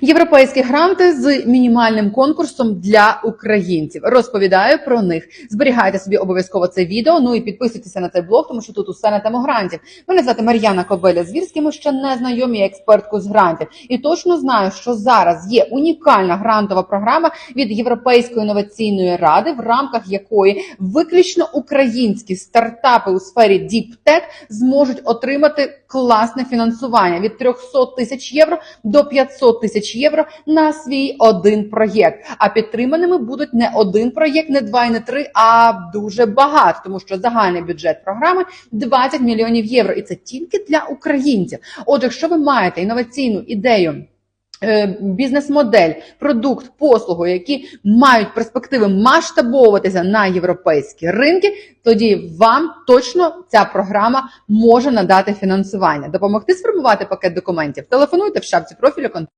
Європейські гранти з мінімальним конкурсом для українців. Розповідаю про них. Зберігайте собі обов'язково це відео. Ну і підписуйтеся на цей блог, тому що тут усе на тему грантів. Мене звати Мар'яна Кобеля Звірський. Ми ще не знайомі експертку з грантів. І точно знаю, що зараз є унікальна грантова програма від Європейської інноваційної ради, в рамках якої виключно українські стартапи у сфері діптек зможуть отримати класне фінансування від 300 тисяч євро до 500 тисяч євро на свій один проєкт. А підтриманими будуть не один проєкт, не два і не три, а дуже багато, тому що загальний бюджет програми 20 мільйонів євро, і це тільки для українців. Отже, якщо ви маєте інноваційну ідею. е, Бізнес-модель, продукт, послугу, які мають перспективи масштабовуватися на європейські ринки, тоді вам точно ця програма може надати фінансування. Допомогти сформувати пакет документів. Телефонуйте в шапці профілю контакту.